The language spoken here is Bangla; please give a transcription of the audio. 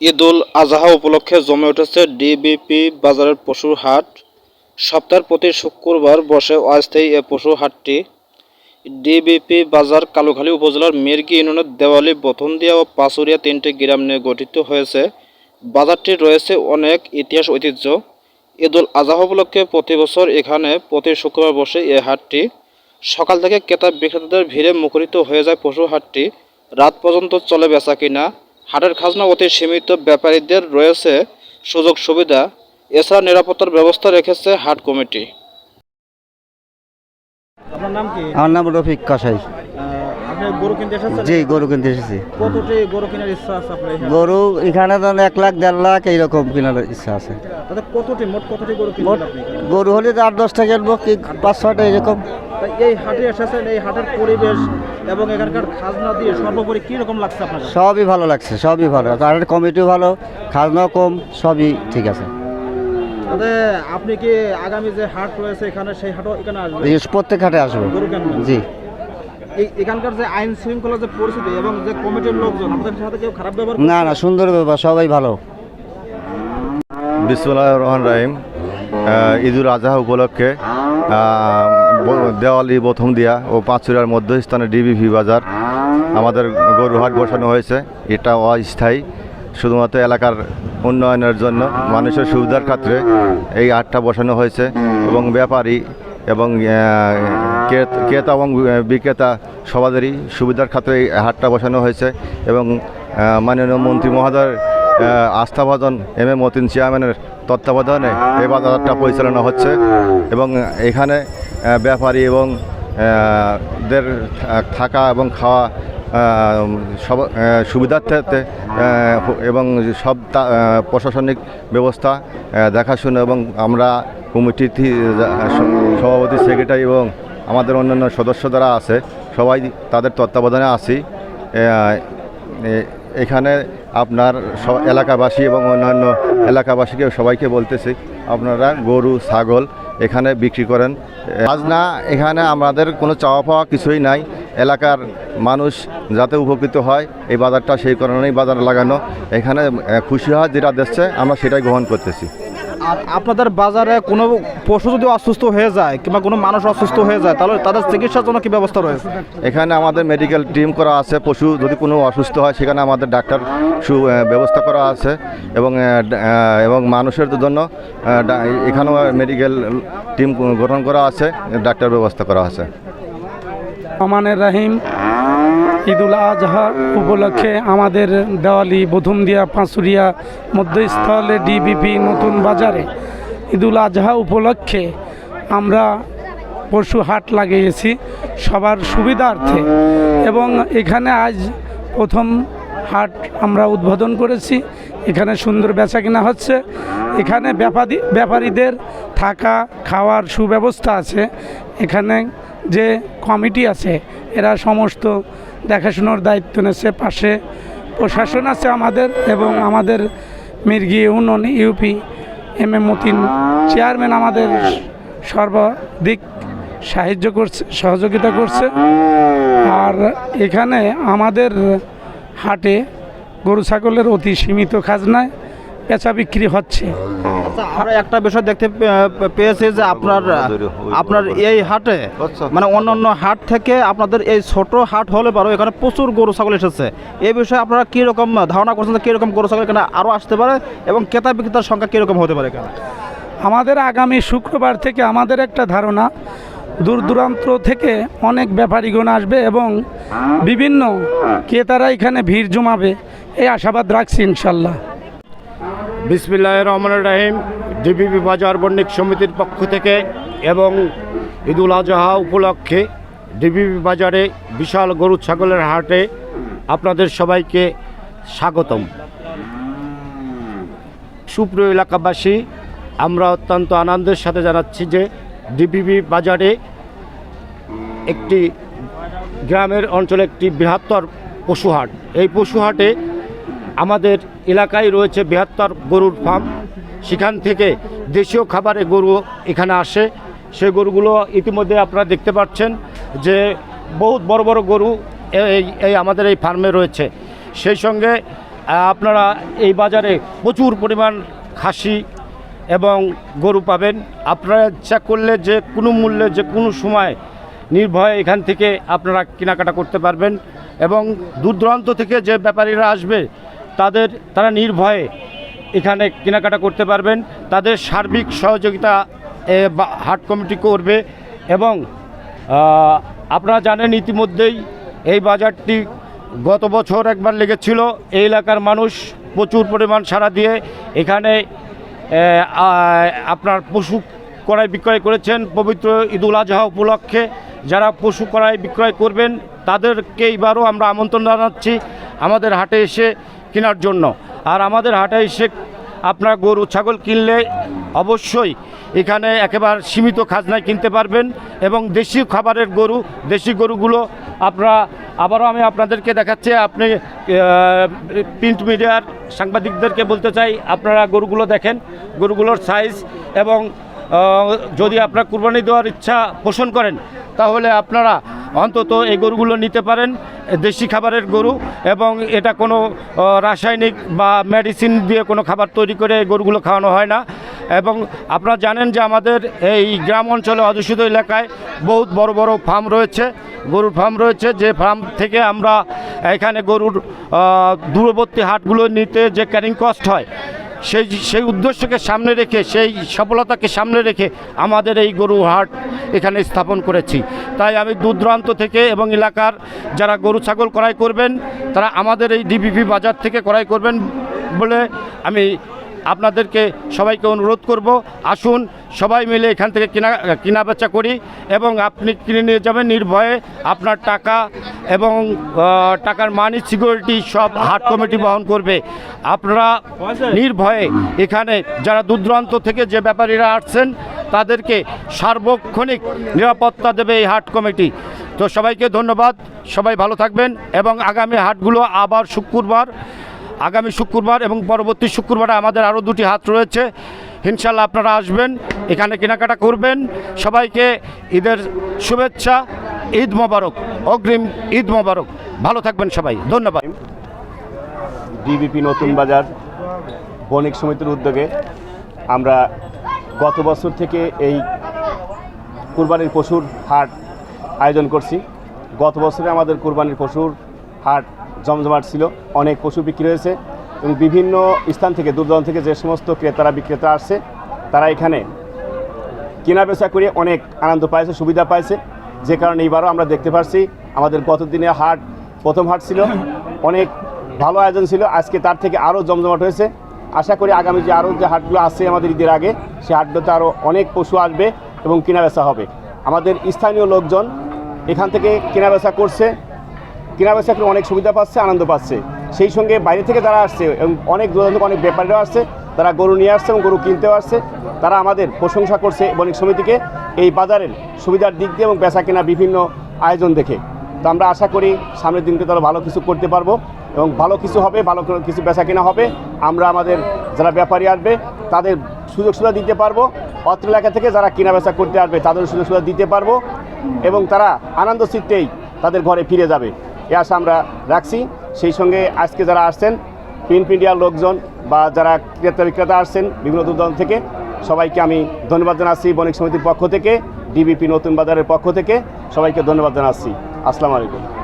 ঈদুল আজহা উপলক্ষে জমে উঠেছে ডিবিপি বাজারের পশুর হাট। সপ্তাহের প্রতি শুক্রবার বসে অস্থায়ী এ পশুর হাটটি। ডিবিপি বাজার কালুখালী উপজেলার মির্গি ইউনিয়নের দেওয়ালি, বথনদিয়া ও পাচুরিয়া তিনটি গ্রাম নিয়ে গঠিত হয়েছে। বাজারটি রয়েছে অনেক ইতিহাস ঐতিহ্য। ঈদুল আজহা উপলক্ষে প্রতি বছর এখানে প্রতি শুক্রবার বসে এ হাটটি। সকাল থেকে ক্রেতা বিক্রেতাদের ভিড়ে মুখরিত হয়ে যায় পশু হাটটি। রাত পর্যন্ত চলে বেচা কিনা হাটের খাজনা অতি সীমিত ব্যাপারীদের রয়েছে সুযোগ সুবিধা। এছাড়া নিরাপত্তার ব্যবস্থা রেখেছে হাট কমিটি। আপনার নাম কি? আমার নাম রফিক কসাই। জি গরু কিনতে এসেছি। গরু এখানে? তো এক লাখ দেড় লাখ এইরকম কেনার ইচ্ছা আছে। গরু হলে তো আট দশটা কিনবো কি পাঁচ ছটা এরকম। এই হাটে এসেছেন এই হাটের পরিবেশ এবং এখানকার খাজনা দিয়ে সর্বোপরি কি রকম লাগছে আপনার সবই ভালো লাগছে সবই ভালো। আর কমিটিও ভালো খাজনাও কম সবই ঠিক আছে। আপনি কি আগামী যে হাট রয়েছে এখানে সেই হাটও এখানে আসবেন? প্রত্যেক হাটে আসব। জি। এখানকার যে আইন শৃঙ্খলা যে পরিস্থিতি এবং যে কমিটির লোকজন আপনাদের সাথে কেউ খারাপ ব্যবহার না না সুন্দর ব্যাপার সবাই ভালো। বিসমুল্লাহ রহমান রাহিম। ঈদুল আজহা উপলক্ষে দেওয়ালি প্রথম দিয়া ও পাঁচুরার মধ্যস্থানে ডিবিভি বাজার। আমাদের গরুহাট বসানো হয়েছে এটা অস্থায়ী শুধুমাত্র এলাকার উন্নয়নের জন্য। মানুষের সুবিধার ক্ষেত্রে এই হাটটা বসানো হয়েছে এবং ব্যাপারী এবং ক্রেত- এবং বিক্রেতা সবাদেরই সুবিধার ক্ষেত্রে এই হাটটা বসানো হয়েছে এবং মাননীয় মন্ত্রী মহোদয়ের আস্থাভাজন এম এ মতিন চেয়ারম্যানের তত্ত্বাবধানে এই বাজারটা পরিচালনা হচ্ছে এবং এখানে ব্যাপারী এবং দের থাকা এবং খাওয়া সব সুবিধার্থে এবং সব প্রশাসনিক ব্যবস্থা দেখাশোনা এবং আমরা কমিটির সভাপতি, সেক্রেটারি এবং আমাদের অন্যান্য সদস্য যারা আছে, সবাই তাদের তত্ত্বাবধানে আছি। এখানে আপনার এলাকাবাসী এবং অন্যান্য এলাকাবাসীকে সবাইকে বলতেছি, আপনারা গরু, ছাগল এখানে বিক্রি করেন। আজ না এখানে আমাদের কোনো চাওয়া পাওয়া কিছুই নাই। এলাকার মানুষ যাতে উপকৃত হয়, এই বাজারটা সেই কারণেই বাজার লাগানো। এখানে খুশি হয় যেটা দিচ্ছে, আমরা সেটাই গ্রহণ করতেছি। আর আপনাদের বাজারে কোনো পশু যদি অসুস্থ হয়ে যায় কিংবা কোনো মানুষ অসুস্থ হয়ে যায় তাহলে তাদের চিকিৎসার জন্য কি ব্যবস্থা রয়েছে? এখানে আমাদের মেডিকেল টিম করা আছে পশু যদি কোনো অসুস্থ হয় সেখানে আমাদের ডাক্তার সু ব্যবস্থা করা আছে এবং এবং মানুষের জন্য এখানেও মেডিকেল টিম গঠন করা আছে ডাক্তার ব্যবস্থা করা আছে। রহমানের রাহিম। ঈদুল আজহা উপলক্ষে আমাদের দেওয়ালি বধুমদিয়া পাঁচুরিয়া মধ্যস্থলে ডিবিপি নতুন বাজারে। ঈদুল আজহা উপলক্ষে আমরা পশু হাট লাগিয়েছি সবার সুবিধার্থে এবং এখানে আজ প্রথম হাট আমরা উদ্বোধন করেছি। এখানে সুন্দর বেচা কিনা হচ্ছে। এখানে ব্যাপারী, ব্যাপারীদের থাকা, খাওয়ার সুব্যবস্থা আছে। এখানে যে কমিটি আছে, এরা সমস্ত দেখাশোনার দায়িত্ব নিয়েছে পাশে প্রশাসন আছে আমাদের এবং আমাদের মির্গি উন্নয়ন UP M M Matin chairman আমাদের সর্বাধিক সাহায্য করছে, সহযোগিতা করছে। আর এখানে আমাদের হাটে গরু ছাগলের অতি সীমিত খাজনায় পেঁচা বিক্রি হচ্ছে। আচ্ছা, আমরা একটা বিষয় দেখতে পেয়েছি যে আপনার আপনার এই হাটে মানে অন্যান্য হাট থেকে আপনাদের এই ছোট হাট হলে পারো এখানে প্রচুর গরু ছাগল এসেছে। এই বিষয়ে আপনারা কী রকম ধারণা করছেন যে কীরকম গরু ছাগল এখানে আরও আসতে পারে এবং ক্রেতা বিক্রেতার সংখ্যা কীরকম হতে পারে এখানে? আমাদের আগামী শুক্রবার থেকে আমাদের একটা ধারণা দূর দূরান্ত থেকে অনেক ব্যাপারীগণ আসবে এবং বিভিন্ন ক্রেতারা এখানে ভিড় জমাবে এই আশাবাদ রাখছি ইনশাল্লাহ। বিসমিল্লাহ রহমান রাহিম, ডিবিবি বাজার বণিক সমিতির পক্ষ থেকে এবং ঈদুল আজহা উপলক্ষে ডিবিবি বাজারে বিশাল গরু ছাগলের হাটে আপনাদের সবাইকে স্বাগতম। সুপ্রিয় এলাকাবাসী, আমরা অত্যন্ত আনন্দের সাথে জানাচ্ছি যে ডিবিবি বাজারে একটি গ্রামের অঞ্চলে একটি বৃহত্তর পশুহাট। এই পশুহাটে আমাদের এলাকায় রয়েছে বৃহত্তর গরুর ফার্ম। সেখান থেকে দেশীয় খাবারে গরু এখানে আসে। সেই গরুগুলো ইতিমধ্যে আপনারা দেখতে পাচ্ছেন যে বহুত বড় বড় গরু এই এই আমাদের এই ফার্মে রয়েছে। সেই সঙ্গে আপনারা এই বাজারে প্রচুর পরিমাণ খাসি এবং গরু পাবেন। আপনারা ইচ্ছা করলে যে কোনো মূল্যে, যে কোনো সময় নির্ভয়ে এখান থেকে আপনারা কেনাকাটা করতে পারবেন। এবং দূর দূরান্ত থেকে যে ব্যাপারীরা আসবে তাদের, তারা নির্ভয়ে এখানে কেনাকাটা করতে পারবেন। তাদের সার্বিক সহযোগিতা হাট কমিটি করবে এবং আপনারা জানেন ইতিমধ্যেই এই বাজারটি গত বছর একবার লেগেছিল। এই এলাকার মানুষ প্রচুর পরিমাণ সাড়া দিয়ে এখানে আপনার পশু কড়াই বিক্রয় করেছেন। পবিত্র ঈদুল আজহা উপলক্ষে যারা পশু কড়াই বিক্রয় করবেন, তাদেরকে এইবারও আমরা আমন্ত্রণ জানাচ্ছি। আমাদের হাটে এসে কেনার জন্য। আর আমাদের হাটে এসে আপনার গরু, ছাগল কিনলে অবশ্যই এখানে একেবারে সীমিত খাজনায় কিনতে পারবেন এবং দেশি খাবারের গরু, দেশি গরুগুলো আপনারা, আবারও আমি আপনাদেরকে দেখাচ্ছি, আপনি প্রিন্ট মিডিয়ার সাংবাদিকদেরকে বলতে চাই, আপনারা গরুগুলো দেখেন, গরুগুলোর সাইজ এবং যদি আপনার কুরবানি দেওয়ার ইচ্ছা পোষণ করেন, তাহলে আপনারা অন্তত এই গরুগুলো নিতে পারেন দেশি খাবারের গরু এবং এটা কোনো রাসায়নিক বা মেডিসিন দিয়ে কোনো খাবার তৈরি করে এই গরুগুলো খাওয়ানো হয় না। এবং আপনারা জানেন যে আমাদের এই গ্রাম অঞ্চলে অধ্যুষিত এলাকায় বহুত বড় বড় ফার্ম রয়েছে, গরুর ফার্ম রয়েছে। যে ফার্ম থেকে আমরা এখানে গরুর দূরবর্তী হাটগুলো নিতে যে ক্যারিং কস্ট হয় সেই সেই উদ্দেশ্যকে সামনে রেখে, সেই সফলতাকে সামনে রেখে আমাদের এই গরু হাট এখানে স্থাপন করেছি। তাই আমি দূর দূরান্ত থেকে এবং এলাকার যারা গরু ছাগল ক্রয় করবেন, তারা আমাদের এই ডিবিপি বাজার থেকে ক্রয় করবেন বলে আমি আপনাদেরকে সবাইকে অনুরোধ করব, আসুন, সবাই মিলে এখান থেকে কেনা কেনা বেচা করি এবং আপনি কিনে নিয়ে যাবেন। নির্ভয়ে আপনার টাকা এবং টাকার মানি সিকিউরিটি সব হাট কমিটি বহন করবে। আপনারা নির্ভয়ে এখানে যারা দূর দূরান্ত থেকে যে ব্যাপারীরা আসছেন, তাদেরকে সার্বক্ষণিক নিরাপত্তা দেবে এই হাট কমিটি। তো সবাইকে ধন্যবাদ। সবাই ভালো থাকবেন এবং আগামী হাটগুলো আবার শুক্রবার আগামী শুক্রবার এবং পরবর্তী শুক্রবারে আমাদের আরও দুটি হাত রয়েছে। ইনশাল্লাহ আপনারা আসবেন, এখানে কেনাকাটা করবেন। সবাইকে ঈদের শুভেচ্ছা, ঈদ মোবারক, অগ্রিম ঈদ মোবারক। ভালো থাকবেন সবাই, ধন্যবাদ। ডিবিপি নতুন বাজার, বণিক সমিতির উদ্যোগে আমরা গত বছর থেকে এই কুরবানির পশুর হাট আয়োজন করছি। গত বছরে আমাদের কুরবানির পশুর হাট জমজমাট ছিল, অনেক পশু বিক্রি হয়েছে এবং বিভিন্ন স্থান থেকে দূর দূরান্ত থেকে যে সমস্ত ক্রেতারা বিক্রেতা আসছে, তারা এখানে কেনা বেচা করে অনেক আনন্দ পাইছে, সুবিধা পাইছে। যে কারণে এইবারও আমরা দেখতে পাচ্ছি আমাদের গত দিনে হাট, প্রথম হাট ছিল, অনেক ভালো আয়োজন ছিল। আজকে তার থেকে আরও জমজমাট হয়েছে। আশা করি আগামী যে আরও যে হাটগুলো আসছে আমাদের ঈদের আগে সেই হাটগুলোতে আরও অনেক পশু আসবে এবং কেনা বেচা হবে। আমাদের স্থানীয় লোকজন এখান থেকে কেনা বেচা করছে। কেনা বেচা করে অনেক সুবিধা পাচ্ছে, আনন্দ পাচ্ছে। সেই সঙ্গে বাইরে থেকে যারা আসছে এবং অনেক দূর দূরান্ত অনেক ব্যাপারীরাও আসছে, তারা গরু নিয়ে আসছে এবং গরু কিনতেও আসছে। তারা আমাদের প্রশংসা করছে বণিক সমিতিকে এই বাজারের সুবিধার দিক দিয়ে এবং বেচা কেনা বিভিন্ন আয়োজন দেখে। তো আমরা আশা করি সামনের দিনকে তারা ভালো কিছু করতে পারব এবং ভালো কিছু হবে, ভালো কিছু বেচা কেনা হবে। আমরা আমাদের যারা ব্যাপারী আসবে, তাদের সুযোগ সুবিধা দিতে পারব। অত্র এলাকা থেকে যারা কেনা বেচা করতে আসবে তাদের সুযোগ সুবিধা দিতে পারব এবং তারা আনন্দ চিত্তেই তাদের ঘরে ফিরে যাবে। এ আশা আমরা রাখছি। সেই সঙ্গে আজকে যারা আসছেন প্রিন্ট মিডিয়ার লোকজন বা যারা ক্রেতা বিক্রেতা আসছেন, বিভিন্ন দূরদূরান্ত থেকে, সবাইকে আমি ধন্যবাদ জানাচ্ছি বণিক সমিতির পক্ষ থেকে ডিবিপি নতুন বাজারের পক্ষ থেকে, সবাইকে ধন্যবাদ জানাচ্ছি। আসসালামু আলাইকুম।